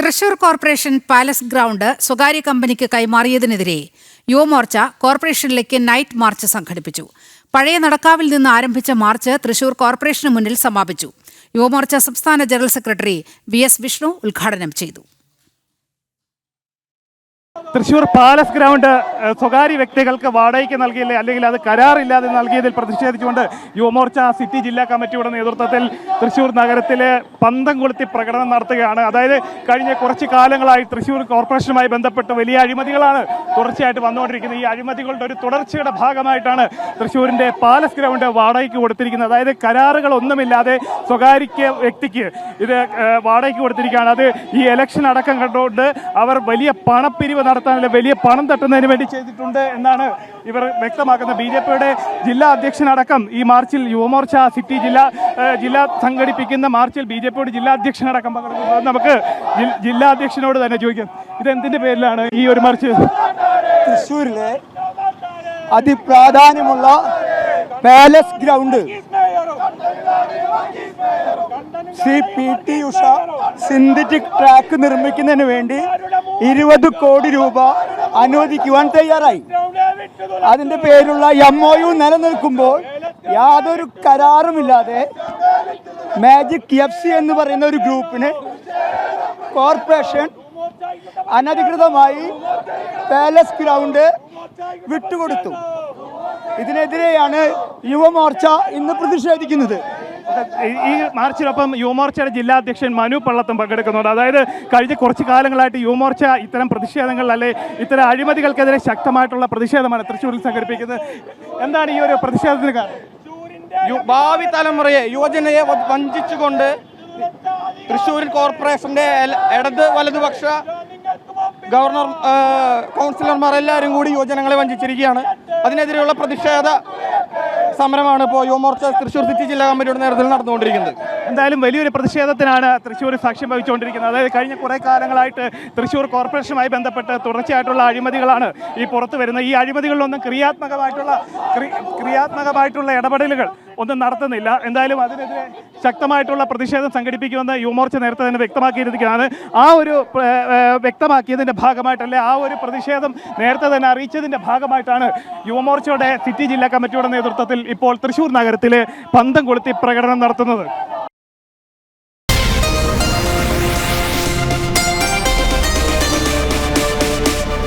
Thrissur corporation palace ground സ്വകാര്യ കമ്പനിക്ക് കൈമാറിയതിനെതിരെ യുവമോർച്ച കോർപ്പറേഷനിലേക്ക് നൈറ്റ് മാർച്ച് സംഘടിപ്പിച്ചു. പഴയ നടക്കാവിൽ നിന്ന് ആരംഭിച്ച മാർച്ച് തൃശൂർ കോർപ്പറേഷന് മുന്നിൽ സമാപിച്ചു. യുവമോർച്ച സംസ്ഥാന general secretary V S Vishnu ഉദ്ഘാടനം ചെയ്തു. തൃശൂർ പാലസ് ഗ്രൗണ്ട് സ്വകാര്യ വ്യക്തികൾക്ക് വാടകയ്ക്ക് നൽകിയില്ലേ അല്ലെങ്കിൽ അത് കരാറില്ലാതെ നൽകിയതിൽ പ്രതിഷേധിച്ചുകൊണ്ട് യുവമോർച്ച സിറ്റി ജില്ലാ കമ്മിറ്റിയുടെ നേതൃത്വത്തിൽ തൃശ്ശൂർ നഗരത്തിലെ പന്തം കൊളുത്തി പ്രകടനം നടത്തുകയാണ്. അതായത് കഴിഞ്ഞ കുറച്ച് കാലങ്ങളായി തൃശ്ശൂർ കോർപ്പറേഷനുമായി ബന്ധപ്പെട്ട് വലിയ അഴിമതികളാണ് തുടർച്ചയായിട്ട് വന്നുകൊണ്ടിരിക്കുന്നത്. ഈ അഴിമതികളുടെ ഒരു തുടർച്ചയുടെ ഭാഗമായിട്ടാണ് തൃശ്ശൂരിന്റെ പാലസ് ഗ്രൗണ്ട് വാടകയ്ക്ക് കൊടുത്തിരിക്കുന്നത്. അതായത് കരാറുകളൊന്നുമില്ലാതെ സ്വകാര്യ വ്യക്തിക്ക് ഇത് വാടകയ്ക്ക് കൊടുത്തിരിക്കുകയാണ്. അത് ഈ ഇലക്ഷൻ അടക്കം കണ്ടുകൊണ്ട് അവർ വലിയ പണപ്പിരിവ് നടത്താനുള്ള വലിയ പണം തട്ടുന്നതിന് വേണ്ടി ചെയ്തിട്ടുണ്ട് എന്നാണ് ഇവർ വ്യക്തമാക്കുന്നത്. ബി ജെ പിയുടെ ജില്ലാ അധ്യക്ഷനടക്കം ഈ മാർച്ചിൽ യുവമോർച്ച സിറ്റി ജില്ലാ ജില്ലാ സംഘടിപ്പിക്കുന്ന മാർച്ചിൽ ബി ജെ പിയുടെ ജില്ലാ അധ്യക്ഷനടക്കം പങ്കെടുക്കുന്നത് നമുക്ക് ജില്ലാ അധ്യക്ഷനോട് തന്നെ ചോദിക്കാം. ഇത് എന്തിന്റെ പേരിലാണ് ഈ ഒരു മാർച്ച്? തൃശ്ശൂരിലെ അതിപ്രാധാന്യമുള്ള palace ground. Sri P T Usha synthetic track നിർമ്മിക്കുന്നതിന് വേണ്ടി ഇരുപത് കോടി രൂപ അനുവദിക്കുവാൻ തയ്യാറായി. അതിന്റെ പേരുള്ള എം ഒ യു നിലനിൽക്കുമ്പോൾ യാതൊരു കരാറുമില്ലാതെ മാജിക് എഫ് സി എന്ന് പറയുന്ന ഒരു ഗ്രൂപ്പിന് കോർപ്പറേഷൻ അനധികൃതമായി പാലസ് ഗ്രൗണ്ട് വിട്ടുകൊടുത്തു. ഇതിനെതിരെയാണ് യുവമോർച്ച ഇന്ന് പ്രതിഷേധിക്കുന്നത്. ഈ- മാർച്ചിനൊപ്പം യുവമോർച്ചയുടെ ജില്ലാ അധ്യക്ഷൻ മനു പള്ളത്തും പങ്കെടുക്കുന്നുണ്ട്. അതായത് കഴിഞ്ഞ കുറച്ച് കാലങ്ങളായിട്ട് യുവമോർച്ച ഇത്തരം പ്രതിഷേധങ്ങൾ അല്ലെ ഇത്തരം അഴിമതികൾക്കെതിരെ ശക്തമായിട്ടുള്ള പ്രതിഷേധമാണ് തൃശ്ശൂരിൽ സംഘടിപ്പിക്കുന്നത്. എന്താണ് ഈ ഒരു പ്രതിഷേധത്തിന് കാരണം? ഭാവി തലമുറയെ യുവജനയെ വഞ്ചിച്ചുകൊണ്ട് തൃശ്ശൂരിൽ കോർപ്പറേഷന്റെ ഇടത് വലതുപക്ഷ ഗവർണർ കൗൺസിലർമാർ എല്ലാവരും കൂടി യുവജനങ്ങളെ വഞ്ചിച്ചിരിക്കുകയാണ്. അതിനെതിരെയുള്ള പ്രതിഷേധ സമരമാണ് ഇപ്പോൾ യുവമോർച്ച തൃശ്ശൂർ സിറ്റി ജില്ലാ കമ്മിറ്റിയുടെ നേതൃത്വത്തിൽ നടന്നുകൊണ്ടിരിക്കുന്നത്. എന്തായാലും വലിയൊരു പ്രതിഷേധത്തിനാണ് തൃശ്ശൂർ സാക്ഷ്യം വഹിച്ചുകൊണ്ടിരിക്കുന്നത്. അതായത് കഴിഞ്ഞ കുറേ കാലങ്ങളായിട്ട് തൃശ്ശൂർ കോർപ്പറേഷനുമായി ബന്ധപ്പെട്ട് തുടർച്ചയായിട്ടുള്ള അഴിമതികളാണ് ഈ പുറത്തു വരുന്നത്. ഈ അഴിമതികളിലൊന്നും ക്രിയാത്മകമായിട്ടുള്ള ക്രിയാത്മകമായിട്ടുള്ള ഇടപെടലുകൾ ഒന്നും നടത്തുന്നില്ല. എന്തായാലും അതിനെതിരെ ശക്തമായിട്ടുള്ള പ്രതിഷേധം സംഘടിപ്പിക്കുമെന്ന് യുവമോർച്ച നേരത്തെ തന്നെ വ്യക്തമാക്കിയിരിക്കുകയാണ്. ആ ഒരു വ്യക്തമാക്കിയതിന്റെ ഭാഗമായിട്ടല്ലേ ആ ഒരു പ്രതിഷേധം നേരത്തെ തന്നെ അറിയിച്ചതിന്റെ ഭാഗമായിട്ടാണ് യുവമോർച്ചയുടെ സിറ്റി ജില്ലാ കമ്മിറ്റിയുടെ നേതൃത്വത്തിൽ ഇപ്പോൾ തൃശ്ശൂർ നഗരത്തിലെ പന്തം കൊളുത്തി പ്രകടനം നടത്തുന്നത്.